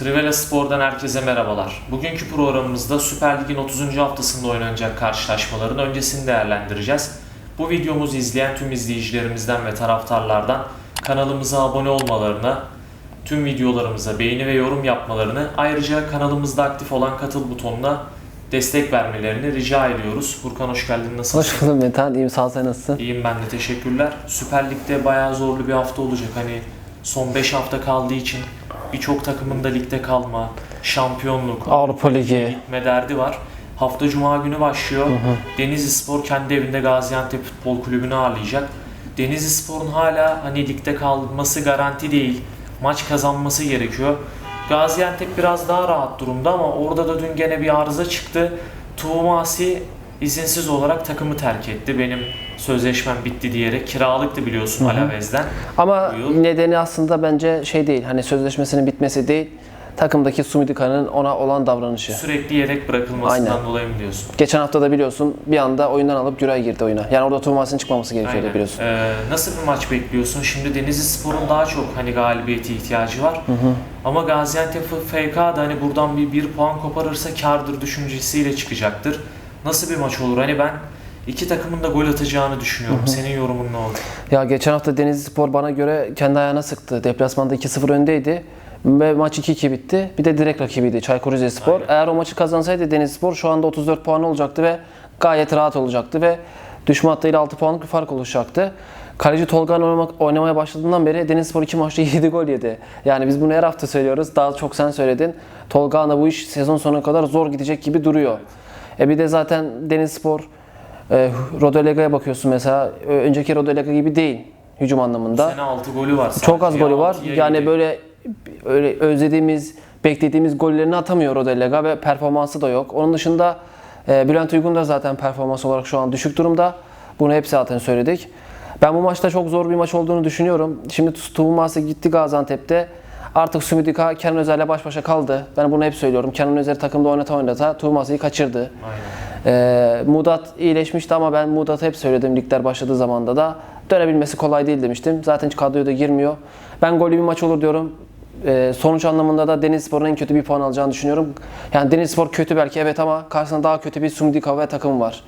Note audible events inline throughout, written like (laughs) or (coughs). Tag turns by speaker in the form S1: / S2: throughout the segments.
S1: Trivela Spor'dan herkese merhabalar. Bugünkü programımızda Süper Lig'in 30. haftasında oynanacak karşılaşmaların öncesini değerlendireceğiz. Bu videomuzu izleyen tüm izleyicilerimizden ve taraftarlardan kanalımıza abone olmalarını, tüm videolarımıza beğeni ve yorum yapmalarını, ayrıca kanalımızda aktif olan katıl butonuna destek vermelerini rica ediyoruz. Furkan hoş geldin. Nasılsın?
S2: Hoş buldum Metehan. İyiyim sağ ol sen nasılsın?
S1: İyiyim ben de teşekkürler. Süper Lig'de bayağı zorlu bir hafta olacak. Hani son 5 hafta kaldığı için birçok takımın da ligde kalma, şampiyonluk,
S2: Avrupa Ligi.
S1: gitme derdi var. Hafta Cuma günü başlıyor. Denizli Spor kendi evinde Gaziantep Futbol Kulübü'nü ağırlayacak. Denizli Spor'un hala hani ligde kalması garanti değil. Maç kazanması gerekiyor. Gaziantep biraz daha rahat durumda ama orada da dün gene bir arıza çıktı. Tuğmasi izinsiz olarak takımı terk etti. Benim sözleşmem bitti diyerek kiralıktı biliyorsun Alavez'den.
S2: Ama nedeni aslında bence şey değil. Hani sözleşmesinin bitmesi değil. Takımdaki Sumidika'nın ona olan davranışı.
S1: Sürekli yedek bırakılmasından
S2: Aynen.
S1: dolayı mı diyorsun?
S2: Geçen hafta da biliyorsun bir anda oyundan alıp Güray girdi oyuna. Yani orada Tuğmasi'nin çıkmaması gerekiyordu
S1: Aynen.
S2: biliyorsun.
S1: Ee, nasıl bir maç bekliyorsun? Şimdi Denizli Spor'un daha çok hani galibiyete ihtiyacı var. Ama Gaziantep FK da hani buradan bir, bir puan koparırsa kardır düşüncesiyle çıkacaktır. Nasıl bir maç olur? Hani ben iki takımın da gol atacağını düşünüyorum. Senin yorumun ne olur?
S2: Ya geçen hafta Denizli Spor bana göre kendi ayağına sıktı. Deplasmanda 2-0 öndeydi. Ve maç 2-2 bitti. Bir de direkt rakibiydi Çaykur Rizespor.
S1: Aynen.
S2: Eğer o maçı kazansaydı Denizli Spor şu anda 34 puan olacaktı ve gayet rahat olacaktı ve düşme hattıyla 6 puanlık bir fark oluşacaktı. Kaleci Tolga'nın oynamak, oynamaya başladığından beri Denizlispor 2 maçta (laughs) 7 gol yedi. Yani biz bunu her hafta söylüyoruz. Daha çok sen söyledin. Tolga'na bu iş sezon sonuna kadar zor gidecek gibi duruyor. E bir de zaten Denizlispor e, Rodolega'ya bakıyorsun mesela. Önceki Rodolega gibi değil hücum anlamında.
S1: Sene 6 golü var.
S2: Çok az
S1: sadece.
S2: golü var. Yani
S1: yedi.
S2: böyle öyle özlediğimiz, beklediğimiz gollerini atamıyor Rodelega ve performansı da yok. Onun dışında e, Bülent Uygun da zaten performans olarak şu an düşük durumda. Bunu hep zaten söyledik. Ben bu maçta çok zor bir maç olduğunu düşünüyorum. Şimdi Tuvumasi gitti Gaziantep'te. Artık Sumidika Kenan Özer'le baş başa kaldı. Ben bunu hep söylüyorum. Kenan Özer takımda oynata oynata Tuvumasi'yi kaçırdı.
S1: Aynen.
S2: Ee, Mudat iyileşmişti ama ben Mudat'ı hep söyledim ligler başladığı zamanda da dönebilmesi kolay değil demiştim. Zaten hiç kadroya da girmiyor. Ben gollü bir maç olur diyorum. Ee, sonuç anlamında da Denizlispor'un en kötü bir puan alacağını düşünüyorum. Yani Denizlispor kötü belki evet ama karşısında daha kötü bir Sumdika ve takım var.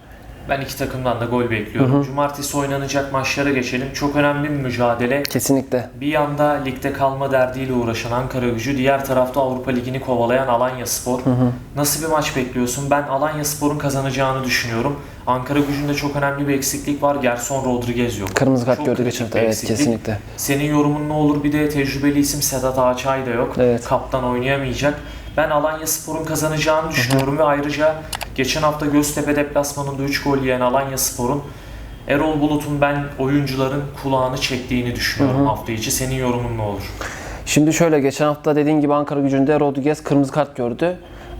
S1: Ben iki takımdan da gol bekliyorum. Cumartesi oynanacak maçlara geçelim. Çok önemli bir mücadele.
S2: Kesinlikle.
S1: Bir yanda ligde kalma derdiyle uğraşan Ankara gücü, diğer tarafta Avrupa Ligi'ni kovalayan Alanya Spor. Nasıl bir maç bekliyorsun? Ben Alanya Spor'un kazanacağını düşünüyorum. Ankara gücünde çok önemli bir eksiklik var. Gerson Rodriguez yok.
S2: Kırmızı kart
S1: Çok
S2: gördü geçen hafta. Evet
S1: eksiklik.
S2: kesinlikle.
S1: Senin yorumun ne olur? Bir de tecrübeli isim Sedat Ağaçay da yok.
S2: Evet.
S1: Kaptan oynayamayacak. Ben Alanya Spor'un kazanacağını düşünüyorum ve ayrıca geçen hafta Göztepe deplasmanında 3 gol yiyen Alanya Spor'un Erol Bulut'un ben oyuncuların kulağını çektiğini düşünüyorum hafta içi. Senin yorumun ne olur?
S2: Şimdi şöyle geçen hafta dediğin gibi Ankara gücünde Rodriguez kırmızı kart gördü.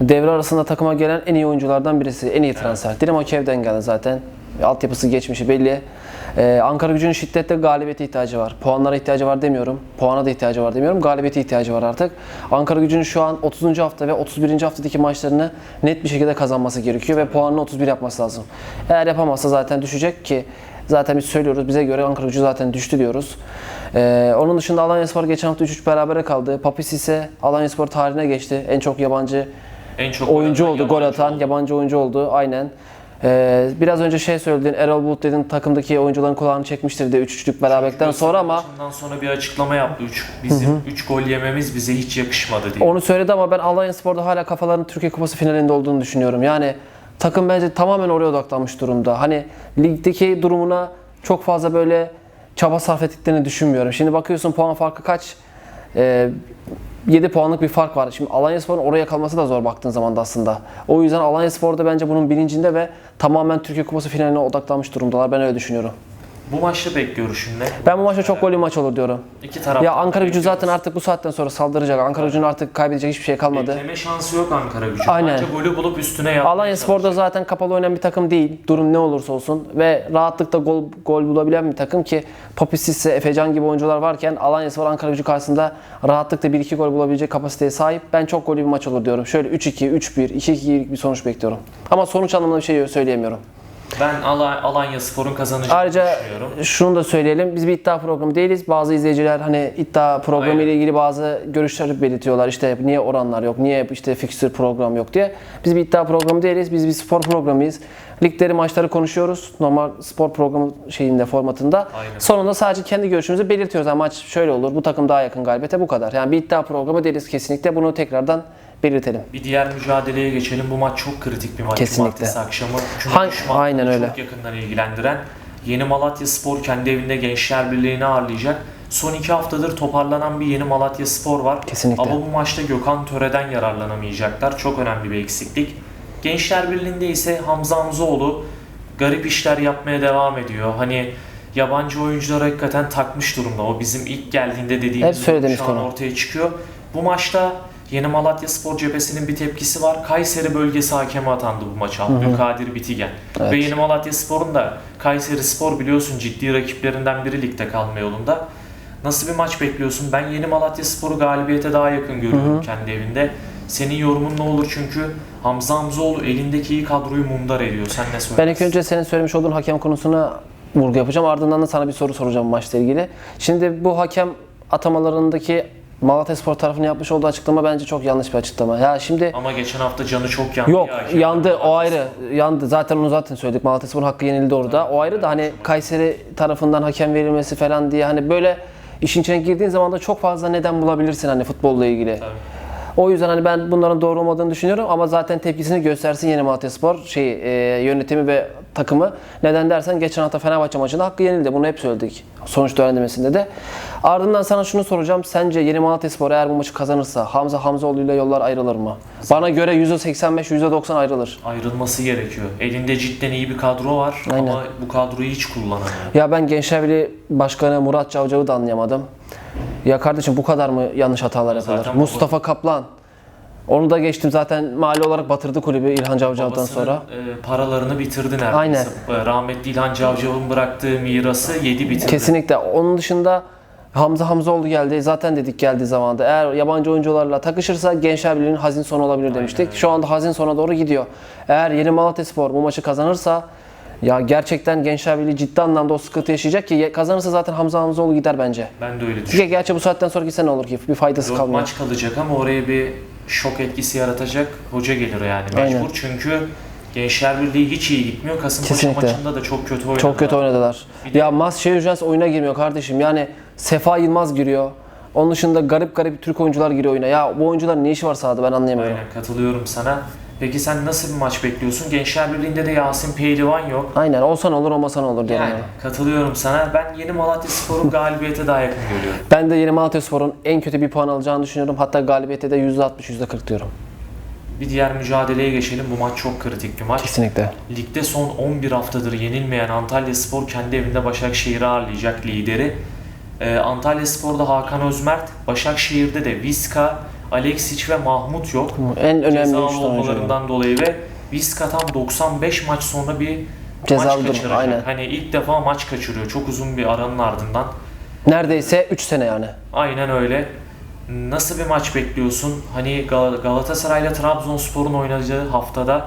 S2: Devre arasında takıma gelen en iyi oyunculardan birisi. En iyi transfer. Dinamo Kiev'den geldi zaten. Altyapısı geçmişi belli. Ee, Ankara gücünün şiddetle galibiyete ihtiyacı var. Puanlara ihtiyacı var demiyorum. Puana da ihtiyacı var demiyorum. Galibiyete ihtiyacı var artık. Ankara gücünün şu an 30. hafta ve 31. haftadaki maçlarını net bir şekilde kazanması gerekiyor ve puanını 31 yapması lazım. Eğer yapamazsa zaten düşecek ki zaten biz söylüyoruz. Bize göre Ankara gücü zaten düştü diyoruz. Ee, onun dışında Alanyaspor geçen hafta 3-3 berabere kaldı. Papis ise Alanyaspor tarihine geçti. En çok yabancı
S1: En çok
S2: oyuncu oldu, gol atan,
S1: oldu.
S2: yabancı oyuncu oldu. Aynen. Ee, biraz önce şey söyledin, Erol Bulut dedin takımdaki oyuncuların kulağını çekmiştir de 3-3'lük beraberlikten sonra ama
S1: Maçından sonra bir açıklama yaptı. Üç, bizim 3 gol yememiz bize hiç yakışmadı diye.
S2: onu söyledi ama ben Alanyaspor'da hala kafaların Türkiye Kupası finalinde olduğunu düşünüyorum. Yani takım bence tamamen oraya odaklanmış durumda. Hani ligdeki durumuna çok fazla böyle çaba sarf ettiklerini düşünmüyorum. Şimdi bakıyorsun puan farkı kaç? Ee, 7 puanlık bir fark var. Şimdi Alanyaspor'un oraya kalması da zor baktığın zaman da aslında. O yüzden Alanyaspor da bence bunun bilincinde ve tamamen Türkiye Kupası finaline odaklanmış durumdalar. Ben öyle düşünüyorum.
S1: Bu maçta bekliyoruz şimdi.
S2: Ben bu maçta çok gollü maç olur diyorum.
S1: İki taraf.
S2: Ya Ankara gücü zaten artık bu saatten sonra saldıracak. Ankara gücünün artık kaybedecek hiçbir şey kalmadı.
S1: Bekleme şansı yok Ankara gücü.
S2: Aynen.
S1: Bence golü bulup üstüne yapmaya
S2: Alanya Spor'da zaten kapalı oynayan bir takım değil. Durum ne olursa olsun ve rahatlıkla gol gol bulabilen bir takım ki Papisisse, Efecan gibi oyuncular varken Alanya Spor Ankara Gücü karşısında rahatlıkla 1-2 gol bulabilecek kapasiteye sahip. Ben çok gollü bir maç olur diyorum. Şöyle 3-2, 3-1, 2-2'lik bir sonuç bekliyorum. Ama sonuç anlamında bir şey söyleyemiyorum.
S1: Ben Ala- Alanya Spor'un kazanacağını
S2: Ayrıca
S1: düşünüyorum.
S2: şunu da söyleyelim. Biz bir iddia programı değiliz. Bazı izleyiciler hani iddia programı
S1: Aynen.
S2: ile ilgili bazı görüşler belirtiyorlar. İşte niye oranlar yok, niye işte fikstür program yok diye. Biz bir iddia programı değiliz. Biz bir spor programıyız. Ligleri, maçları konuşuyoruz. Normal spor programı şeyinde, formatında.
S1: Aynen.
S2: Sonunda sadece kendi görüşümüzü belirtiyoruz. Yani maç şöyle olur, bu takım daha yakın galibiyete bu kadar. Yani bir iddia programı değiliz kesinlikle. Bunu tekrardan belirtelim.
S1: Bir diğer mücadeleye geçelim. Bu maç çok kritik bir maç.
S2: Kesinlikle.
S1: Cumartesi akşamı. Küme
S2: Han-
S1: düşmanlığı
S2: aynen öyle.
S1: Çok yakından ilgilendiren. Yeni Malatya Spor kendi evinde Gençler Birliği'ni ağırlayacak. Son iki haftadır toparlanan bir yeni Malatya Spor var.
S2: Kesinlikle.
S1: Ama bu maçta Gökhan Töre'den yararlanamayacaklar. Çok önemli bir eksiklik. Gençler Birliği'nde ise Hamza Hamzoğlu garip işler yapmaya devam ediyor. Hani yabancı oyuncular hakikaten takmış durumda. O bizim ilk geldiğinde
S2: Hep
S1: dediğimiz
S2: söylediğimiz
S1: şu an
S2: konu.
S1: ortaya çıkıyor. Bu maçta Yeni Malatya Spor cephesinin bir tepkisi var. Kayseri bölgesi hakemi atandı bu maça. Abdülkadir Bitigen.
S2: Evet.
S1: Ve Yeni Malatya Spor'un da Kayseri Spor biliyorsun ciddi rakiplerinden biri ligde kalma yolunda. Nasıl bir maç bekliyorsun? Ben Yeni Malatya Spor'u galibiyete daha yakın görüyorum kendi evinde. Senin yorumun ne olur çünkü Hamza Hamzoğlu elindeki iyi kadroyu mundar ediyor. Sen ne söylersin?
S2: Ben ilk önce senin söylemiş olduğun hakem konusuna vurgu yapacağım. Ardından da sana bir soru soracağım maçla ilgili. Şimdi bu hakem atamalarındaki Malatya Spor tarafının yapmış olduğu açıklama bence çok yanlış bir açıklama. Ya şimdi
S1: Ama geçen hafta canı çok yandı.
S2: Yok
S1: ya
S2: yandı o ayrı. Yandı. Zaten onu zaten söyledik. Malatyaspor'un hakkı yenildi orada. O ayrı da hani Kayseri tarafından hakem verilmesi falan diye hani böyle işin içine girdiğin zaman da çok fazla neden bulabilirsin hani futbolla ilgili.
S1: Tabii.
S2: O yüzden hani ben bunların doğru olmadığını düşünüyorum ama zaten tepkisini göstersin yeni Malatyaspor şey e, yönetimi ve takımı. Neden dersen geçen hafta Fenerbahçe maçında hakkı yenildi. Bunu hep söyledik. Sonuç öğrenmesinde de. Ardından sana şunu soracağım. Sence yeni Malatyaspor eğer bu maçı kazanırsa Hamza Hamzoğlu ile yollar ayrılır mı? Bana göre %85 %90 ayrılır.
S1: Ayrılması gerekiyor. Elinde cidden iyi bir kadro var
S2: Aynen.
S1: ama bu kadroyu hiç kullanamıyor.
S2: Ya ben Gençler Birliği Başkanı Murat Cavcav'ı da anlayamadım. Ya kardeşim bu kadar mı yanlış hatalar yapıyorlar?
S1: Zaten bu-
S2: Mustafa Kaplan. Onu da geçtim zaten mali olarak batırdı kulübü İlhan Cavcav'dan
S1: Babasının,
S2: sonra.
S1: e, paralarını bitirdi neredeyse.
S2: Aynen.
S1: E, Rahmetli İlhan Cavcav'ın bıraktığı mirası yedi bitirdi.
S2: Kesinlikle. Onun dışında Hamza Hamzoğlu geldi. Zaten dedik geldiği zamanda. Eğer yabancı oyuncularla takışırsa Gençler Birliği'nin hazin sonu olabilir demiştik. Şu anda hazin sona doğru gidiyor. Eğer Yeni Malatyaspor bu maçı kazanırsa ya gerçekten Gençler Birliği ciddi anlamda o sıkıntı yaşayacak ki kazanırsa zaten Hamza Hamzoğlu gider bence.
S1: Ben de öyle
S2: Çünkü
S1: düşünüyorum.
S2: gerçi bu saatten sonra gitse ne olur ki? Bir faydası
S1: Yok,
S2: kalmıyor.
S1: maç kalacak ama oraya bir şok etkisi yaratacak hoca gelir yani mecbur.
S2: Aynen.
S1: Çünkü Gençler Birliği hiç iyi gitmiyor. Kasımpaşa
S2: Kesinlikle.
S1: maçında da çok kötü oynadı.
S2: Çok kötü oynadılar.
S1: Bir de-
S2: Ya Masçe Ücrens oyuna girmiyor kardeşim. Yani Sefa Yılmaz giriyor. Onun dışında garip garip Türk oyuncular giriyor oyuna. Ya bu oyuncuların ne işi var sahada ben anlayamıyorum.
S1: Aynen katılıyorum sana. Peki sen nasıl bir maç bekliyorsun? Gençler Birliği'nde de Yasin Pehlivan yok.
S2: Aynen olsa ne olur olmasa ne olur diyorum.
S1: Yani katılıyorum sana. Ben yeni Malatya Spor'u galibiyete daha yakın görüyorum.
S2: Ben de yeni Malatyaspor'un en kötü bir puan alacağını düşünüyorum. Hatta galibiyete de %60 %40 diyorum.
S1: Bir diğer mücadeleye geçelim. Bu maç çok kritik bir maç.
S2: Kesinlikle.
S1: Ligde son 11 haftadır yenilmeyen Antalya Spor kendi evinde Başakşehir'i ağırlayacak lideri. Ee, Antalya Spor'da Hakan Özmert, Başakşehir'de de Viska, Alexic ve Mahmut yok.
S2: En önemli
S1: Cezalı
S2: 3 tane oyuncu.
S1: olmalarından dolayı ve Viska tam 95 maç sonra bir
S2: Cezalı
S1: maç kaçıracak.
S2: aynen.
S1: Hani ilk defa maç kaçırıyor çok uzun bir aranın ardından.
S2: Neredeyse 3 sene yani.
S1: Aynen öyle. Nasıl bir maç bekliyorsun? Hani Gal- Galatasaray'la Trabzonspor'un oynadığı haftada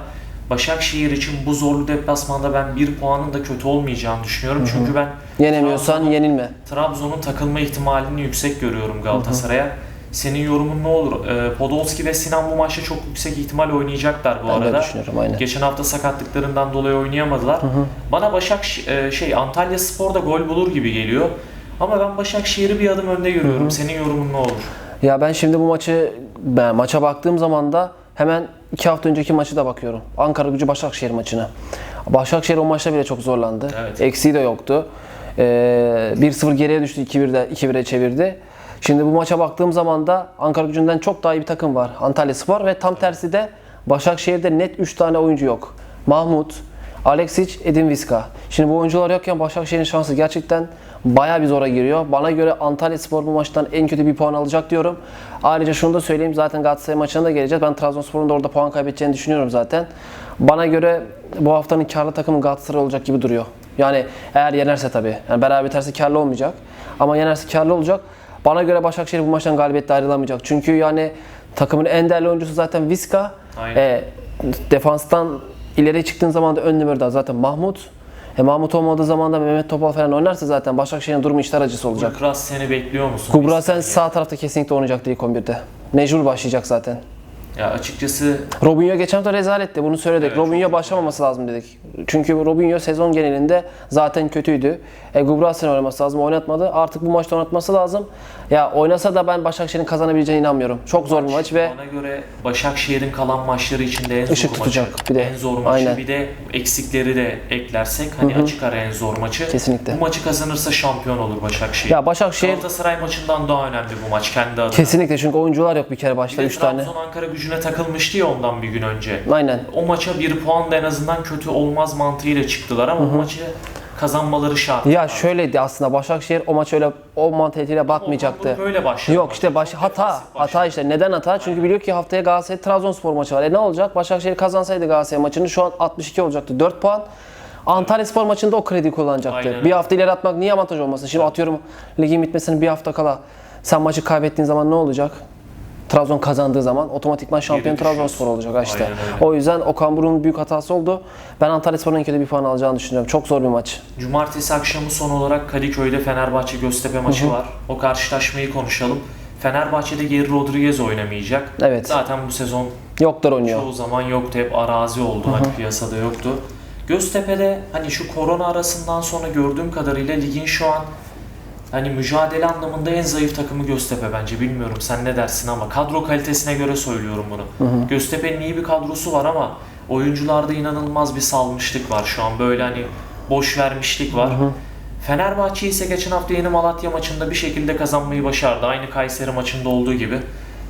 S1: Başakşehir için bu zorlu deplasmanda ben bir puanın da kötü olmayacağını düşünüyorum. Çünkü ben
S2: Yenemiyorsan
S1: Trabzon'un-
S2: yenilme.
S1: Trabzon'un takılma ihtimalini yüksek görüyorum Galatasaray'a. Senin yorumun ne olur? Ee, Podolski ve Sinan bu maçta çok yüksek ihtimal oynayacaklar bu
S2: Ben
S1: arada.
S2: düşünüyorum aynen.
S1: Geçen hafta sakatlıklarından dolayı oynayamadılar. Bana Başak şey Antalya Spor'da gol bulur gibi geliyor. Ama ben Başakşehir'i bir adım önde görüyorum. Senin yorumun ne olur?
S2: Ya ben şimdi bu maçı ben maça baktığım zaman da hemen 2 hafta önceki maçı da bakıyorum. Ankara Gücü Başakşehir maçına. Başakşehir o maçta bile çok zorlandı.
S1: Evet.
S2: Eksiği de yoktu. Ee, 1-0 geriye düştü, 2-1'de 2-1'e çevirdi. Şimdi bu maça baktığım zaman da Ankara Gücü'nden çok daha iyi bir takım var. Antalya Spor ve tam tersi de Başakşehir'de net 3 tane oyuncu yok. Mahmut, Alexic, Edin Viska. Şimdi bu oyuncular yokken Başakşehir'in şansı gerçekten bayağı bir zora giriyor. Bana göre Antalya Spor bu maçtan en kötü bir puan alacak diyorum. Ayrıca şunu da söyleyeyim zaten Galatasaray maçına da geleceğiz. Ben Trabzonspor'un da orada puan kaybedeceğini düşünüyorum zaten. Bana göre bu haftanın karlı takımı Galatasaray olacak gibi duruyor. Yani eğer yenerse tabii. Yani beraber biterse karlı olmayacak. Ama yenerse karlı olacak. Bana göre Başakşehir bu maçtan galibiyetle ayrılamayacak. Çünkü yani takımın en değerli oyuncusu zaten Viska.
S1: Aynen.
S2: E, defanstan ileri çıktığın zaman da ön numarada zaten Mahmut. E, Mahmut olmadığı zaman da Mehmet Topal falan oynarsa zaten Başakşehir'in durumu işler acısı olacak.
S1: Gulkras seni bekliyor musun?
S2: Kubra sen sağ tarafta kesinlikle oynayacaktır ilk 11'de. Mecbur başlayacak zaten.
S1: Ya açıkçası
S2: Robinho geçen hafta rezaletti. Bunu söyledik.
S1: Evet,
S2: Robinho başlamaması lazım dedik. Çünkü Robinho sezon genelinde zaten kötüydü. E, Gubrasen oynaması lazım. Oynatmadı. Artık bu maçta oynatması lazım. Ya oynasa da ben Başakşehir'in kazanabileceğine inanmıyorum. Çok zor bir maç ve
S1: bana göre Başakşehir'in kalan maçları içinde en
S2: Işık
S1: zor
S2: tutacak
S1: maçı.
S2: bir de.
S1: En zor maçı
S2: Aynen.
S1: bir de eksikleri de eklersek hani açık ara en zor maçı.
S2: Kesinlikle.
S1: Bu maçı kazanırsa şampiyon olur Başakşehir.
S2: ya Başakşehir
S1: Galatasaray maçından daha önemli bu maç kendi adına.
S2: kesinlikle çünkü oyuncular yok bir kere başta
S1: de
S2: 3 tane.
S1: Trabzon Ankara gücüne takılmıştı ya ondan bir gün önce.
S2: Aynen.
S1: O maça bir puan da en azından kötü olmaz mantığıyla çıktılar ama bu maçı kazanmaları şart.
S2: Ya şöyleydi aslında Başakşehir o maç öyle o mantaliteyle bakmayacaktı.
S1: Böyle başladı.
S2: Yok işte baş, hata.
S1: Başladı.
S2: Hata işte. Neden hata? Çünkü biliyor ki haftaya Galatasaray Trabzonspor maçı var. E ne olacak? Başakşehir kazansaydı Galatasaray maçını şu an 62 olacaktı. 4 puan. Antalyaspor maçında o kredi kullanacaktı.
S1: Aynen
S2: Bir hafta ileri atmak niye avantaj olmasın? Şimdi atıyorum ligin bitmesinin bir hafta kala sen maçı kaybettiğin zaman ne olacak? Trabzon kazandığı zaman otomatikman şampiyon. Trabzonspor olacak işte. O yüzden Okan Buruk'un büyük hatası oldu. Ben Antalyaspor'un en kötü bir puan alacağını düşünüyorum. Çok zor bir maç.
S1: Cumartesi akşamı son olarak Kadıköy'de Fenerbahçe Göztepe maçı var. O karşılaşmayı konuşalım. Fenerbahçe'de Geri Rodriguez oynamayacak.
S2: Evet.
S1: Zaten bu sezon
S2: Yoklar oynuyor.
S1: çoğu zaman yoktu. Hep arazi oldu. Hani piyasada yoktu. Göztepe'de hani şu korona arasından sonra gördüğüm kadarıyla ligin şu an hani mücadele anlamında en zayıf takımı Göztepe bence. Bilmiyorum sen ne dersin ama kadro kalitesine göre söylüyorum bunu. Göztepe'nin iyi bir kadrosu var ama oyuncularda inanılmaz bir salmışlık var şu an. Böyle hani boş vermişlik var. Fenerbahçe ise geçen hafta yeni Malatya maçında bir şekilde kazanmayı başardı. Aynı Kayseri maçında olduğu gibi.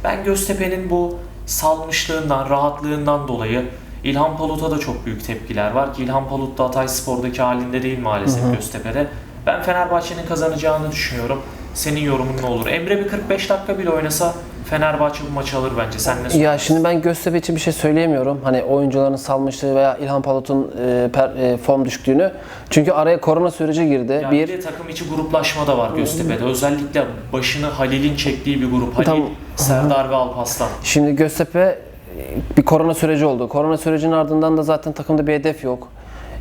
S1: Ben Göztepe'nin bu salmışlığından, rahatlığından dolayı İlhan Palut'a da çok büyük tepkiler var ki İlhan Palut da Hatay Spor'daki halinde değil maalesef Göztepe'de. Ben Fenerbahçe'nin kazanacağını düşünüyorum. Senin yorumun ne olur? Emre bir 45 dakika bile oynasa Fenerbahçe bu maçı alır bence. Sen ne
S2: Ya şimdi ben Göztepe için bir şey söyleyemiyorum. Hani oyuncuların salmışlığı veya İlhan Palut'un e, per- e, form düştüğünü. Çünkü araya korona süreci girdi.
S1: Ya
S2: bir
S1: bir de takım içi gruplaşma da var Göztepe'de. Özellikle başını Halil'in çektiği bir grup. Halil,
S2: Tamam.
S1: Serdar ve Alpaslan.
S2: Şimdi Göztepe e, bir korona süreci oldu. Korona sürecinin ardından da zaten takımda bir hedef yok.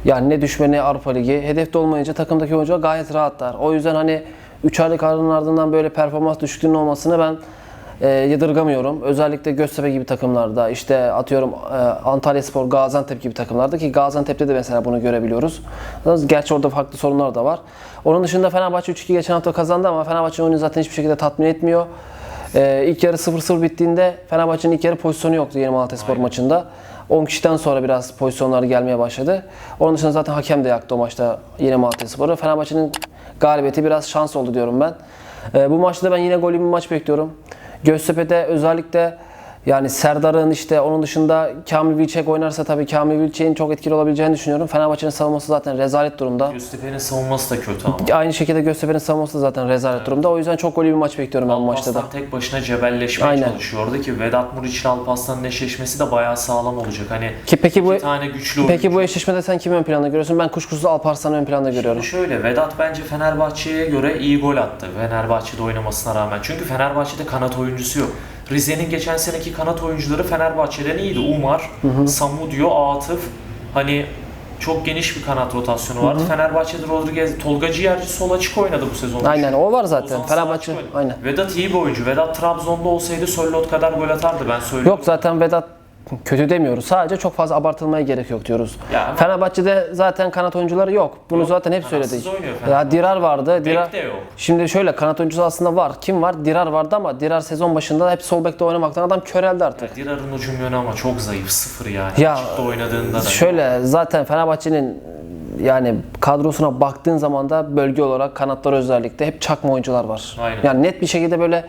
S2: Yani ne düşme ne Avrupa Ligi. Hedef de olmayınca takımdaki oyuncular gayet rahatlar. O yüzden hani 3 aylık arının ardından böyle performans düşüklüğünün olmasını ben e, yadırgamıyorum. Özellikle Göztepe gibi takımlarda işte atıyorum e, Antalyaspor, Gaziantep gibi takımlarda ki Gaziantep'te de mesela bunu görebiliyoruz. Gerçi orada farklı sorunlar da var. Onun dışında Fenerbahçe 3-2 geçen hafta kazandı ama Fenerbahçe'nin oyunu zaten hiçbir şekilde tatmin etmiyor. Ee, ilk yarı 0-0 bittiğinde Fenerbahçe'nin ilk yarı pozisyonu yoktu Yeni Malatyaspor
S1: Aynen.
S2: maçında. 10 kişiden sonra biraz pozisyonlar gelmeye başladı. Onun dışında zaten hakem de yaktı o maçta Yeni Malatyaspor'u. Fenerbahçe'nin galibiyeti biraz şans oldu diyorum ben. Ee, bu maçta ben yine golü bir maç bekliyorum. Göztepe'de özellikle yani Serdar'ın işte onun dışında Kamil Vilçek oynarsa tabii Kamil Vilçek'in çok etkili olabileceğini düşünüyorum. Fenerbahçe'nin savunması zaten rezalet durumda.
S1: Göztepe'nin savunması da kötü ama.
S2: Aynı şekilde Göztepe'nin savunması da zaten rezalet durumda. O yüzden çok golü bir maç bekliyorum ben bu maçta da.
S1: Tek başına cebelleşmeye
S2: Aynen.
S1: çalışıyordu ki Vedat Muriç ile Alparslan'ın eşleşmesi de bayağı sağlam olacak. Hani
S2: Ki peki bu
S1: tane güçlü
S2: Peki bu
S1: oyuncu.
S2: eşleşmede sen kimi ön planda görüyorsun? Ben kuşkusuz Alparslan'ı ön planda görüyorum.
S1: Şöyle Vedat bence Fenerbahçe'ye göre iyi gol attı. Fenerbahçe'de oynamasına rağmen. Çünkü Fenerbahçe'de kanat oyuncusu yok. Rize'nin geçen seneki kanat oyuncuları Fenerbahçe'den iyiydi. Umar, Samudio, Atıf. Hani çok geniş bir kanat rotasyonu vardı. Fenerbahçe'de Rodriguez, Tolga Ciğerci sol açık oynadı bu sezon.
S2: Aynen o var zaten.
S1: Ozan
S2: Fenerbahçe aynen.
S1: Vedat iyi bir oyuncu. Vedat Trabzon'da olsaydı Sörloth kadar gol atardı ben söylüyorum.
S2: Yok zaten Vedat kötü demiyoruz. Sadece çok fazla abartılmaya gerek yok diyoruz.
S1: Ya
S2: Fenerbahçe'de zaten kanat oyuncuları yok. Bunu
S1: Yok,
S2: zaten hep söyledik. Ya. Dirar vardı. Dirar
S1: de yok.
S2: Şimdi şöyle kanat oyuncusu aslında var. Kim var? Dirar vardı ama Dirar sezon başında hep sol bekte oynamaktan adam köreldi artık.
S1: Dirar'ın hücum yönü ama çok zayıf. Sıfır yani.
S2: Ya,
S1: Açıkta oynadığında da.
S2: Şöyle zaten Fenerbahçe'nin yani kadrosuna baktığın zaman da bölge olarak kanatlar özellikle hep çakma oyuncular var.
S1: Aynen.
S2: Yani net bir şekilde böyle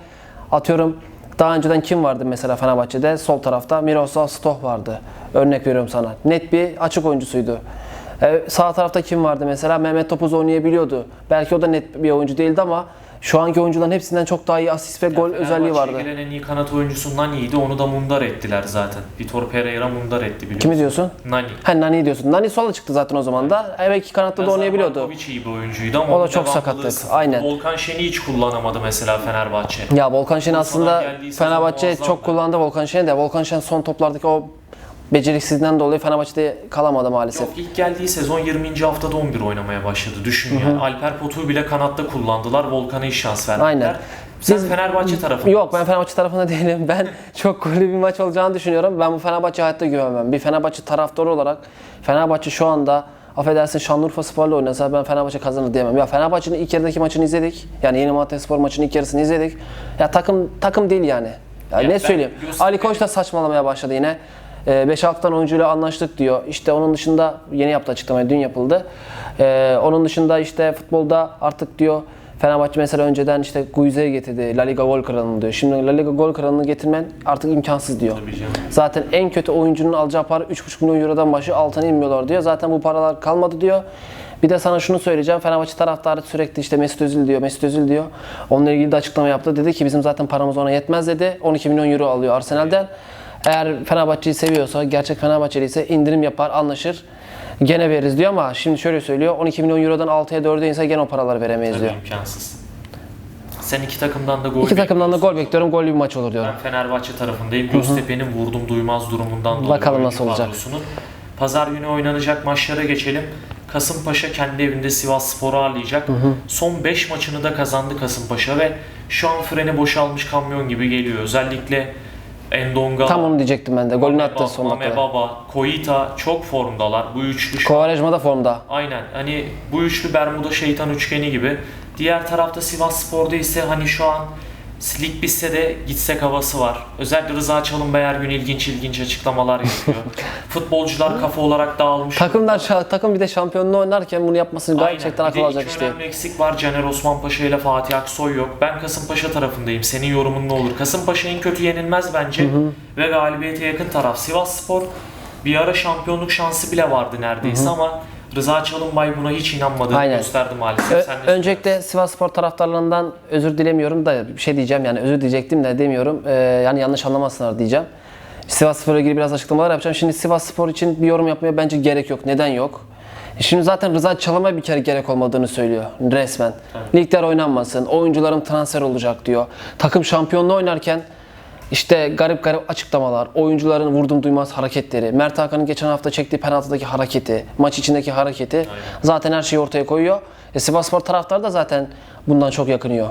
S2: atıyorum daha önceden kim vardı mesela Fenerbahçe'de? Sol tarafta Miroslav Stoh vardı. Örnek veriyorum sana. Net bir açık oyuncusuydu. Ee, sağ tarafta kim vardı mesela? Mehmet Topuz oynayabiliyordu. Belki o da net bir oyuncu değildi ama şu anki oyuncuların hepsinden çok daha iyi asist ve gol özelliği vardı.
S1: Gelen en iyi kanat oyuncusundan iyiydi. Onu da mundar ettiler zaten. Vitor Pereira mundar etti biliyorsun.
S2: Kimi diyorsun?
S1: Nani.
S2: Ha Nani diyorsun. Nani sola çıktı zaten o zaman da. Evet iki kanatta da oynayabiliyordu.
S1: Markovic iyi bir oyuncuydu ama
S2: O da
S1: onun
S2: çok
S1: devamlılığı
S2: sakatlık,
S1: sıfır.
S2: aynen.
S1: Volkan Şen'i hiç kullanamadı mesela Fenerbahçe.
S2: Ya Volkan Şen aslında
S1: geldiği sezon
S2: Fenerbahçe çok kullandı Volkan Şen'i de. Volkan Şen son toplardaki o Beceriksizliğinden dolayı Fenerbahçe'de kalamadı maalesef.
S1: Yok ilk geldiği sezon 20. haftada 11 oynamaya başladı. Düşün yani. Alper Potuk'u bile kanatta kullandılar. Volkan'a hiç şans vermediler.
S2: Aynen.
S1: Sen
S2: Biz-
S1: Fenerbahçe tarafı.
S2: Yok ben Fenerbahçe tarafında (laughs) değilim. Ben çok gollü bir maç olacağını düşünüyorum. Ben bu Fenerbahçe hayatta güvenmem. Bir Fenerbahçe taraftarı olarak Fenerbahçe şu anda affedersin Şanlıurfa Spor'la oynasa ben Fenerbahçe kazanır diyemem. Ya Fenerbahçe'nin ilk yarıdaki maçını izledik. Yani Yeni Malatya Spor maçının ilk yarısını izledik. Ya takım takım değil yani. Ya
S1: Ya
S2: ne söyleyeyim? Ali Koç da saçmalamaya başladı yine. 5-6 tane oyuncuyla anlaştık diyor. İşte onun dışında yeni yaptı açıklamayı dün yapıldı. Ee, onun dışında işte futbolda artık diyor Fenerbahçe mesela önceden işte Guize'yi getirdi. La Liga gol kralını diyor. Şimdi La Liga gol kralını getirmen artık imkansız diyor. Zaten en kötü oyuncunun alacağı para 3,5 milyon eurodan başı altına inmiyorlar diyor. Zaten bu paralar kalmadı diyor. Bir de sana şunu söyleyeceğim. Fenerbahçe taraftarı sürekli işte Mesut Özil diyor, Mesut Özil diyor. Onunla ilgili de açıklama yaptı. Dedi ki bizim zaten paramız ona yetmez dedi. 12 milyon euro alıyor Arsenal'den. Eğer Fenerbahçe'yi seviyorsa, gerçek Fenerbahçeli ise indirim yapar, anlaşır. Gene veririz diyor ama şimdi şöyle söylüyor. 12 milyon eurodan 6'ya 4'e inse gene o paraları veremeyiz diyor.
S1: Tabii imkansız. Sen iki takımdan da gol
S2: İki takımdan da gol bekliyorum. Gollü bir maç olur diyorum.
S1: Ben Fenerbahçe tarafındayım. Göztepe'nin vurdum duymaz durumundan dolayı.
S2: Bakalım
S1: oyuncu
S2: nasıl olacak.
S1: kadrosunun. Pazar günü oynanacak maçlara geçelim. Kasımpaşa kendi evinde Sivas Spor'u ağırlayacak. Son 5 maçını da kazandı Kasımpaşa ve şu an freni boşalmış kamyon gibi geliyor. Özellikle Endonga,
S2: Tam onu diyecektim ben de. Golünü attı son dakikada.
S1: Baba, Koita çok formdalar. Bu üçlü şu
S2: Kovarejma da formda.
S1: Aynen. Hani bu üçlü Bermuda şeytan üçgeni gibi. Diğer tarafta Sivas Spor'da ise hani şu an lig bitse de gitsek havası var. Özellikle Rıza Çalınbay her gün ilginç ilginç açıklamalar yapıyor. (laughs) Futbolcular kafa olarak dağılmış.
S2: Takımlar şa- takım bir de şampiyonluğu oynarken bunu yapması
S1: Aynen.
S2: gerçekten
S1: Bir
S2: akıl
S1: de
S2: alacak
S1: iki
S2: iş değil.
S1: önemli eksik var. Caner Osmanpaşa ile Fatih Aksoy yok. Ben Kasımpaşa tarafındayım. Senin yorumun ne olur? Kasımpaşa en kötü yenilmez bence. Ve galibiyete yakın taraf. Sivas Spor bir ara şampiyonluk şansı bile vardı neredeyse ama Rıza Çalınbay buna hiç inanmadığını
S2: Aynen.
S1: gösterdi maalesef.
S2: Ö-
S1: Sen
S2: öncelikle Sivas Spor taraftarlarından özür dilemiyorum da bir şey diyeceğim yani özür diyecektim de demiyorum. Ee, yani yanlış anlamasınlar diyeceğim. Sivas Spor'la ilgili biraz açıklamalar yapacağım. Şimdi Sivas Spor için bir yorum yapmaya bence gerek yok. Neden yok? Şimdi zaten Rıza Çalınbay bir kere gerek olmadığını söylüyor resmen. Ligler oynanmasın, oyuncuların transfer olacak diyor. Takım şampiyonluğu oynarken işte garip garip açıklamalar, oyuncuların vurdum duymaz hareketleri, Mert Hakan'ın geçen hafta çektiği penaltıdaki hareketi, maç içindeki hareketi zaten her şeyi ortaya koyuyor. E, Sivasspor taraftarı da zaten bundan çok yakınıyor.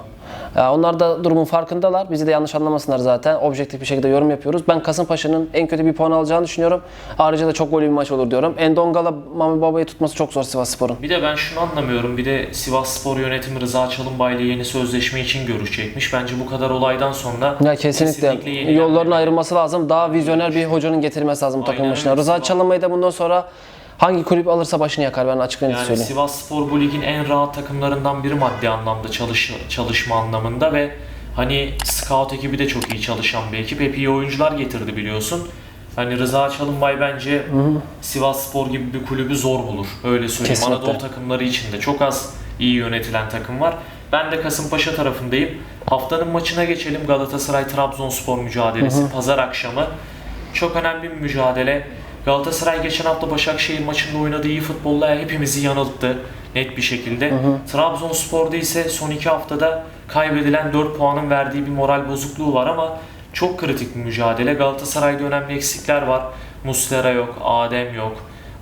S2: Ya onlar da durumun farkındalar. Bizi de yanlış anlamasınlar zaten. Objektif bir şekilde yorum yapıyoruz. Ben Kasımpaşa'nın en kötü bir puan alacağını düşünüyorum. Ayrıca da çok golü bir maç olur diyorum. Endonga'la Mami Baba'yı tutması çok zor Sivasspor'un.
S1: Bir de ben şunu anlamıyorum. Bir de Sivas Spor yönetimi Rıza Çalınbay ile yeni sözleşme için görüşecekmiş. Bence bu kadar olaydan sonra
S2: Ya kesinlikle,
S1: yenilenmeli.
S2: yolların ayrılması lazım. Daha vizyoner bir hocanın getirilmesi lazım takım başına. Rıza Çalınbay'ı da bundan sonra hangi kulüp alırsa başını yakar ben açık net
S1: yani
S2: söyleyeyim.
S1: Sivas Spor bu ligin en rahat takımlarından biri maddi anlamda çalış, çalışma anlamında ve hani scout ekibi de çok iyi çalışan bir ekip. Hep iyi oyuncular getirdi biliyorsun. Hani Rıza Çalınbay bence Sivas Spor gibi bir kulübü zor bulur. Öyle söyleyeyim.
S2: Kesinlikle.
S1: Anadolu takımları içinde çok az iyi yönetilen takım var. Ben de Kasımpaşa tarafındayım. Haftanın maçına geçelim. Galatasaray Trabzonspor mücadelesi pazar akşamı. Çok önemli bir mücadele. Galatasaray geçen hafta Başakşehir maçında oynadığı iyi futbolla hepimizi yanılttı net bir şekilde. Trabzonspor'da ise son iki haftada kaybedilen 4 puanın verdiği bir moral bozukluğu var ama çok kritik bir mücadele. Galatasaray'da önemli eksikler var. Muslera yok, Adem yok.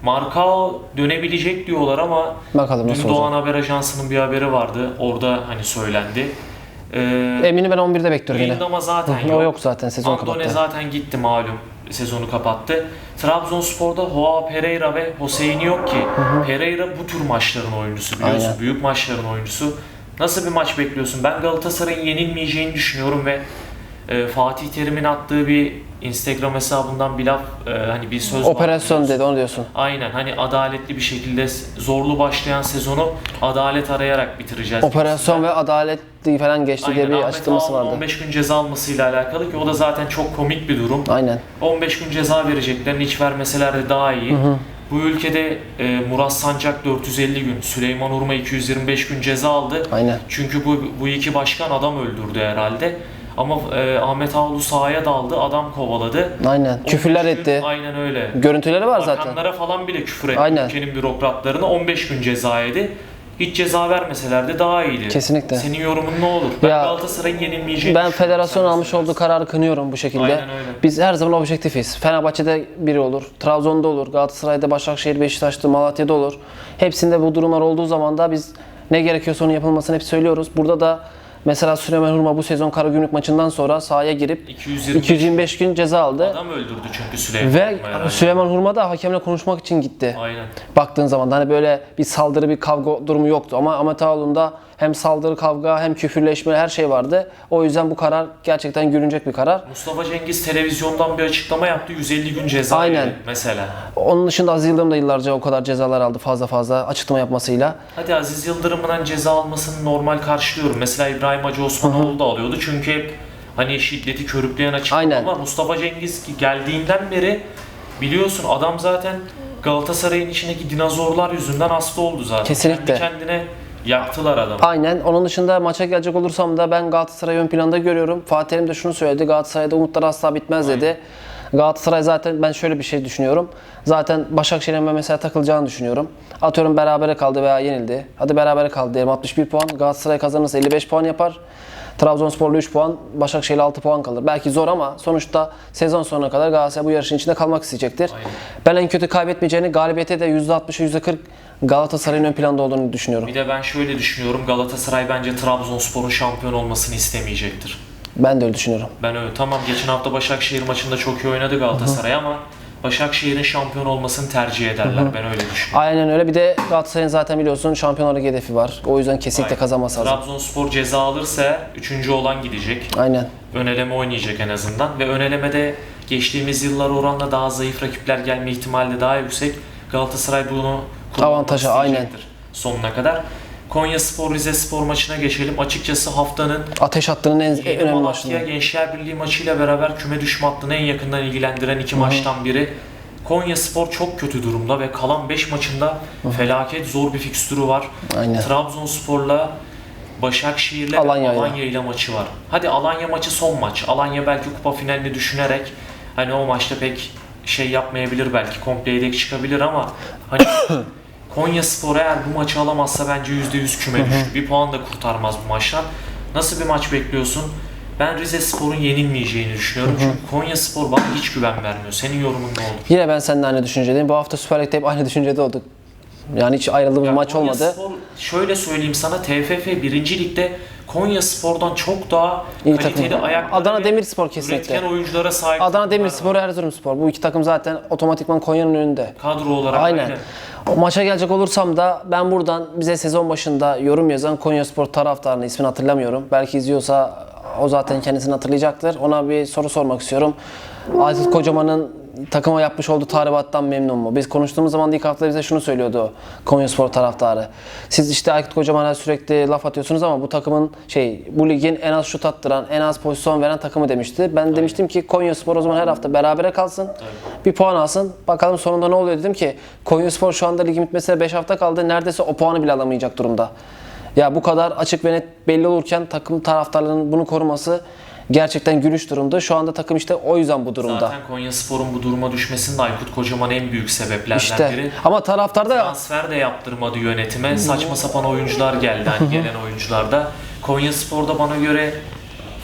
S1: Markao dönebilecek diyorlar ama
S2: Bakalım nasıl
S1: dün
S2: olacak.
S1: Doğan Haber Ajansı'nın bir haberi vardı. Orada hani söylendi. Ee,
S2: Eminim ben 11'de bekliyorum yine.
S1: Yayınlama zaten
S2: O
S1: yok.
S2: yok zaten sezon
S1: Andone
S2: kapattı.
S1: zaten gitti malum. Sezonu kapattı. Trabzonspor'da Joao Pereira ve Hosseini yok ki. Pereira bu tür maçların oyuncusu biliyorsun.
S2: Aynen.
S1: Büyük maçların oyuncusu. Nasıl bir maç bekliyorsun? Ben Galatasaray'ın yenilmeyeceğini düşünüyorum ve e, Fatih Terim'in attığı bir Instagram hesabından bir laf, e, hani bir söz var.
S2: Operasyon dedi onu diyorsun.
S1: Aynen hani adaletli bir şekilde zorlu başlayan sezonu adalet arayarak bitireceğiz.
S2: Operasyon ve adalet falan geçti diye
S1: Aynen,
S2: bir
S1: Ahmet
S2: açıklaması vardı.
S1: 15 gün ceza almasıyla alakalı ki o da zaten çok komik bir durum.
S2: Aynen.
S1: 15 gün ceza vereceklerini hiç vermeseler de daha iyi. Bu ülkede e, Murat Sancak 450 gün, Süleyman Urma 225 gün ceza aldı.
S2: Aynen.
S1: Çünkü bu, bu iki başkan adam öldürdü herhalde. Ama e, Ahmet Ağaoğlu sahaya daldı, adam kovaladı.
S2: Aynen.
S1: 15
S2: Küfürler
S1: gün-
S2: etti.
S1: Aynen öyle.
S2: Görüntüleri var zaten.
S1: Bakanlara falan bile küfür etti
S2: Aynen.
S1: ülkenin bürokratlarına 15 gün ceza yedi. hiç ceza vermeseler de daha iyiydi.
S2: Kesinlikle.
S1: Senin yorumun ne olur? Ben
S2: Ya,
S1: Galatasaray'ın yenilmeyeceğini
S2: Ben
S1: düşünüyorum.
S2: federasyon
S1: Sen
S2: almış olduğu kararı kınıyorum bu şekilde.
S1: Aynen öyle.
S2: Biz her zaman objektifiz. Fenerbahçe'de biri olur, Trabzon'da olur, Galatasaray'da, Başakşehir, Beşiktaş'ta, Malatya'da olur. Hepsinde bu durumlar olduğu zaman da biz ne gerekiyorsa onun yapılmasını hep söylüyoruz. Burada da mesela Süleyman Hurma bu sezon Karagümrük maçından sonra sahaya girip
S1: 220
S2: 225 gün ceza aldı.
S1: adam öldürdü çünkü Süleyman.
S2: Ve
S1: Hurma.
S2: Süleyman Hurma da hakemle konuşmak için gitti.
S1: Aynen.
S2: Baktığın zaman hani böyle bir saldırı bir kavga durumu yoktu ama Ahmet Ağaoğlu'nda hem saldırı kavga hem küfürleşme her şey vardı. O yüzden bu karar gerçekten gülünecek bir karar.
S1: Mustafa Cengiz televizyondan bir açıklama yaptı. 150 gün ceza
S2: Aynen.
S1: mesela.
S2: Onun dışında Aziz Yıldırım da yıllarca o kadar cezalar aldı fazla fazla açıklama yapmasıyla.
S1: Hadi Aziz Yıldırım'ın ceza almasını normal karşılıyorum. Mesela İbrahim Hacı Osmanoğlu da alıyordu. Çünkü hep hani şiddeti körükleyen açıklama
S2: Aynen.
S1: ama Mustafa Cengiz ki geldiğinden beri biliyorsun adam zaten Galatasaray'ın içindeki dinozorlar yüzünden hasta oldu zaten.
S2: Kesinlikle.
S1: Kendi kendine yaktılar adamı.
S2: Aynen. Onun dışında maça gelecek olursam da ben Galatasaray'ı ön planda görüyorum. Fatih Terim de şunu söyledi. Galatasaray'da umutlar asla bitmez dedi. Galatasaray zaten ben şöyle bir şey düşünüyorum. Zaten Başakşehir'in ben mesela takılacağını düşünüyorum. Atıyorum berabere kaldı veya yenildi. Hadi berabere kaldı diyelim 61 puan. Galatasaray kazanırsa 55 puan yapar. Trabzonspor'la 3 puan, Başakşehir'le 6 puan kalır. Belki zor ama sonuçta sezon sonuna kadar Galatasaray bu yarışın içinde kalmak isteyecektir.
S1: Aynen.
S2: Ben en kötü kaybetmeyeceğini, galibiyete de %60'ı %40 Galatasaray'ın ön planda olduğunu düşünüyorum.
S1: Bir de ben şöyle düşünüyorum. Galatasaray bence Trabzonspor'un şampiyon olmasını istemeyecektir.
S2: Ben de öyle düşünüyorum.
S1: Ben öyle. Tamam geçen hafta Başakşehir maçında çok iyi oynadı Galatasaray ama Başakşehir'in şampiyon olmasını tercih ederler. Ben öyle düşünüyorum.
S2: Aynen öyle. Bir de Galatasaray'ın zaten biliyorsun şampiyonluk hedefi var. O yüzden kesinlikle
S1: Aynen.
S2: kazanması lazım.
S1: Trabzonspor ceza alırsa üçüncü olan gidecek.
S2: Aynen.
S1: Ön eleme oynayacak en azından. Ve ön elemede geçtiğimiz yıllar oranla daha zayıf rakipler gelme ihtimali de daha yüksek. Galatasaray bunu
S2: Avantajı,
S1: isteyecektir sonuna kadar. Konya Spor Rize Spor maçına geçelim. Açıkçası haftanın
S2: Ateş hattının en, en önemli maçları.
S1: Gençler Birliği maçıyla beraber küme düşme hattını en yakından ilgilendiren iki maçtan biri. Konya Spor çok kötü durumda ve kalan 5 maçında felaket zor bir fikstürü var.
S2: Aynen.
S1: Trabzonspor'la Başakşehir'le
S2: Alanya'yla.
S1: ve Alanya ile maçı var. Hadi Alanya maçı son maç. Alanya belki kupa finalini düşünerek hani o maçta pek şey yapmayabilir belki komple yedek çıkabilir ama hani (coughs) Konya Spor eğer bu maçı alamazsa bence %100 küme düşür. Bir puan da kurtarmaz bu maçtan. Nasıl bir maç bekliyorsun? Ben Rize Spor'un yenilmeyeceğini düşünüyorum. Çünkü Konya Spor bana hiç güven vermiyor. Senin yorumun ne oldu?
S2: Yine ben seninle aynı düşüncedeyim. Bu hafta Süper Lig'de hep aynı düşüncede olduk. Yani hiç ayrıldığımız
S1: Ya
S2: maç
S1: Konya
S2: olmadı.
S1: Spor, şöyle söyleyeyim sana TFF 1. Lig'de Konya Spor'dan çok daha
S2: İyi
S1: kaliteli
S2: takım.
S1: ayakları
S2: Adana
S1: ve
S2: Demirspor kesinlikle.
S1: üretken oyunculara sahip.
S2: Adana. Demirspor, Erzurumspor. Bu iki takım zaten otomatikman Konya'nın önünde.
S1: kadro olarak
S2: Aynen.
S1: aynen.
S2: O maça gelecek olursam da ben buradan bize sezon başında yorum yazan Konyaspor taraftarının ismini hatırlamıyorum. Belki izliyorsa o zaten kendisini hatırlayacaktır. Ona bir soru sormak istiyorum. Aykut Kocaman'ın takıma yapmış olduğu tahribattan memnun mu? Biz konuştuğumuz zaman ilk hafta bize şunu söylüyordu Konyaspor taraftarı. Siz işte Aykut Kocaman'a sürekli laf atıyorsunuz ama bu takımın şey bu ligin en az şut attıran, en az pozisyon veren takımı demişti. Ben demiştim ki Konyaspor o zaman her hafta berabere kalsın. Bir puan alsın. Bakalım sonunda ne oluyor dedim ki Konyaspor şu anda ligin bitmesine 5 hafta kaldı. Neredeyse o puanı bile alamayacak durumda. Ya bu kadar açık ve net belli olurken takım taraftarlarının bunu koruması gerçekten gülüş durumda. Şu anda takım işte o yüzden bu durumda.
S1: Zaten Konya Spor'un bu duruma düşmesinde Aykut Kocaman en büyük sebeplerden
S2: işte.
S1: biri.
S2: Ama taraftarda
S1: Transfer de yaptırmadı yönetime. Saçma sapan oyuncular geldi hani gelen oyuncularda. Konya Spor'da bana göre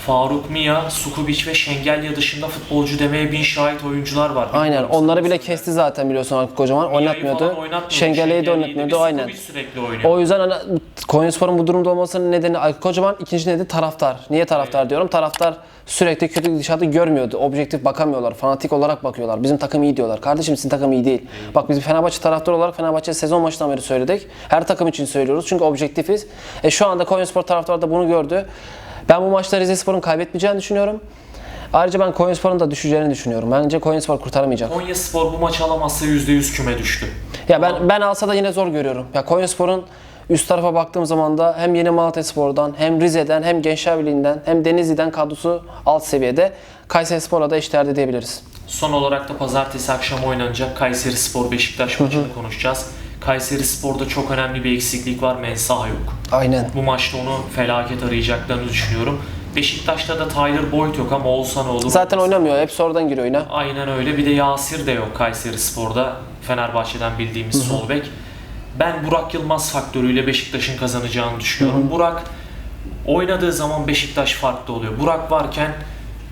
S1: Faruk Mia, Sukubic ve Şengelya dışında futbolcu demeye bin şahit oyuncular var.
S2: Aynen. Onları bile kesti zaten biliyorsun Aykut Kocaman. Oynatmıyordu. de
S1: Şengelye'yi
S2: oynatmıyordu. Aynen.
S1: Sukubic sürekli oynuyor.
S2: O yüzden hani Konyaspor'un bu durumda olmasının nedeni Aykut Kocaman, ikinci nedeni taraftar. Niye taraftar diyorum? Taraftar sürekli kötü gidişatı görmüyordu. Objektif bakamıyorlar. Fanatik olarak bakıyorlar. Bizim takım iyi diyorlar. Kardeşim sizin takım iyi değil. Bak biz Fenerbahçe taraftar olarak Fenerbahçe sezon başından beri söyledik. Her takım için söylüyoruz. Çünkü objektifiz. E şu anda Konyaspor taraftarı da bunu gördü. Ben bu maçta Rizespor'un kaybetmeyeceğini düşünüyorum. Ayrıca ben Konyaspor'un da düşeceğini düşünüyorum. Bence Konyaspor kurtaramayacak.
S1: Konya Spor bu maçı alamazsa %100 küme düştü.
S2: Ya ben ben alsa da yine zor görüyorum. Ya Konyaspor'un üst tarafa baktığım zaman da hem Yeni Malatyaspor'dan, hem Rize'den, hem Gençler Birliği'nden, hem Denizli'den kadrosu alt seviyede. Kayserispor'a da eşdeğerde diyebiliriz.
S1: Son olarak da pazartesi akşamı oynanacak Kayseri Spor Beşiktaş maçını konuşacağız. Kayseri Spor'da çok önemli bir eksiklik var. Mensah yok.
S2: Aynen.
S1: Bu maçta onu felaket arayacaklarını düşünüyorum. Beşiktaş'ta da Tyler Boyd yok ama olsa ne olur?
S2: Zaten oynamıyor. Hep sonradan giriyor oyuna.
S1: Aynen öyle. Bir de Yasir de yok Kayseri Spor'da. Fenerbahçe'den bildiğimiz sol bek. Ben Burak Yılmaz faktörüyle Beşiktaş'ın kazanacağını düşünüyorum. Burak oynadığı zaman Beşiktaş farklı oluyor. Burak varken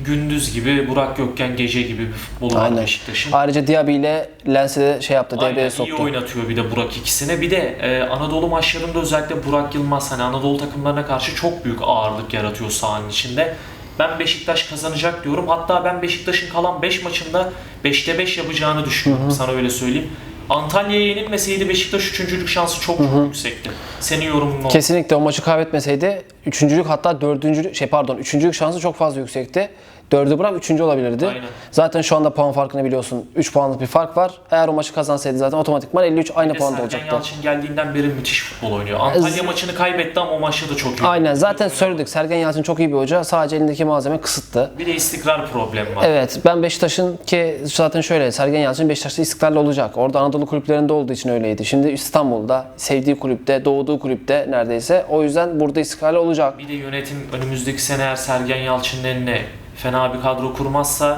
S1: gündüz gibi, Burak yokken gece gibi bir futbolu var
S2: Aynen.
S1: Beşiktaş'ın.
S2: Ayrıca Diaby ile Lens'i de şey yaptı,
S1: Aynen,
S2: devreye
S1: iyi
S2: soktu.
S1: oynatıyor bir de Burak ikisine. Bir de e, Anadolu maçlarında özellikle Burak Yılmaz hani Anadolu takımlarına karşı çok büyük ağırlık yaratıyor sahanın içinde. Ben Beşiktaş kazanacak diyorum. Hatta ben Beşiktaş'ın kalan 5 maçında 5'te 5 yapacağını düşünüyorum. Sana öyle söyleyeyim. Antalya'ya yenilmeseydi Beşiktaş üçüncülük şansı çok çok yüksekti. Senin yorumun ne?
S2: Kesinlikle o maçı kaybetmeseydi üçüncülük hatta dördüncülük şey pardon üçüncülük şansı çok fazla yüksekti. Dördü bırak üçüncü olabilirdi.
S1: Aynen.
S2: Zaten şu anda puan farkını biliyorsun. 3 puanlık bir fark var. Eğer o maçı kazansaydı zaten otomatikman 53 aynı
S1: Bir
S2: puanda
S1: Sergen
S2: olacaktı.
S1: Yalçın geldiğinden beri müthiş futbol oynuyor. Antalya
S2: Ez-
S1: maçını kaybetti ama o maçta da çok iyi.
S2: Aynen zaten söyledik. Sergen Yalçın çok iyi bir hoca. Sadece elindeki malzeme kısıtlı.
S1: Bir de istikrar problemi var.
S2: Evet ben Beşiktaş'ın ki zaten şöyle Sergen Yalçın Beşiktaş'ta istikrarlı olacak. Orada Anadolu kulüplerinde olduğu için öyleydi. Şimdi İstanbul'da sevdiği kulüpte, doğduğu kulüpte neredeyse. O yüzden burada istikrarlı olacak.
S1: Bir de yönetim önümüzdeki sene eğer Sergen Yalçın'ın eline fena bir kadro kurmazsa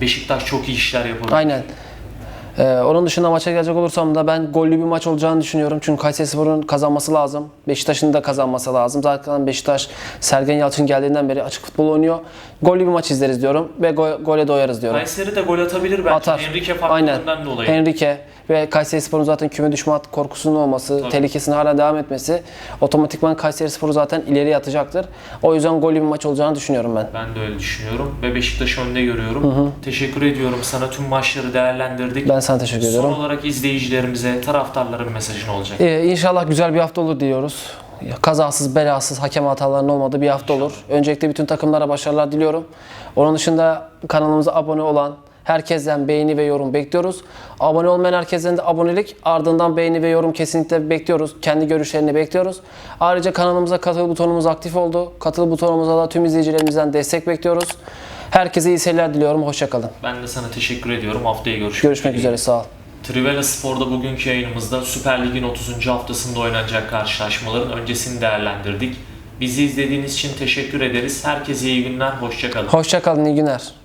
S1: Beşiktaş çok iyi işler yapabilir.
S2: Aynen. Ee, onun dışında maça gelecek olursam da ben gollü bir maç olacağını düşünüyorum. Çünkü Kayserispor'un kazanması lazım. Beşiktaş'ın da kazanması lazım. Zaten Beşiktaş Sergen Yalçın geldiğinden beri açık futbol oynuyor. Gollü bir maç izleriz diyorum ve go- gole doyarız diyorum.
S1: Kayseri de gol atabilir bence.
S2: Atar.
S1: Enrique
S2: Aynen.
S1: faktöründen dolayı.
S2: Enrique ve Kayserispor'un zaten küme düşme hat- korkusunun olması,
S1: Tabii.
S2: tehlikesinin hala devam etmesi otomatikman Kayserispor'u zaten ileriye atacaktır. O yüzden gollü bir maç olacağını düşünüyorum ben.
S1: Ben de öyle düşünüyorum ve Beşiktaş'ı önde görüyorum. Teşekkür ediyorum sana tüm maçları değerlendirdik.
S2: Ben sana teşekkür
S1: Son
S2: ediyorum.
S1: olarak izleyicilerimize, taraftarların mesajın olacak.
S2: Ee, inşallah güzel bir hafta olur diliyoruz. Kazasız, belasız, hakem hatalarının olmadığı bir hafta olur. Öncelikle bütün takımlara başarılar diliyorum. Onun dışında kanalımıza abone olan herkesten beğeni ve yorum bekliyoruz. Abone olmayan herkesten de abonelik, ardından beğeni ve yorum kesinlikle bekliyoruz. Kendi görüşlerini bekliyoruz. Ayrıca kanalımıza katıl butonumuz aktif oldu. Katıl butonumuza da tüm izleyicilerimizden destek bekliyoruz. Herkese iyi seyirler diliyorum. Hoşçakalın.
S1: Ben de sana teşekkür ediyorum. Haftaya görüşmek,
S2: Görüşmek üzere. Sağ ol.
S1: Trivela Spor'da bugünkü yayınımızda Süper Lig'in 30. haftasında oynanacak karşılaşmaların öncesini değerlendirdik. Bizi izlediğiniz için teşekkür ederiz. Herkese iyi günler, hoşçakalın.
S2: Hoşçakalın. iyi günler.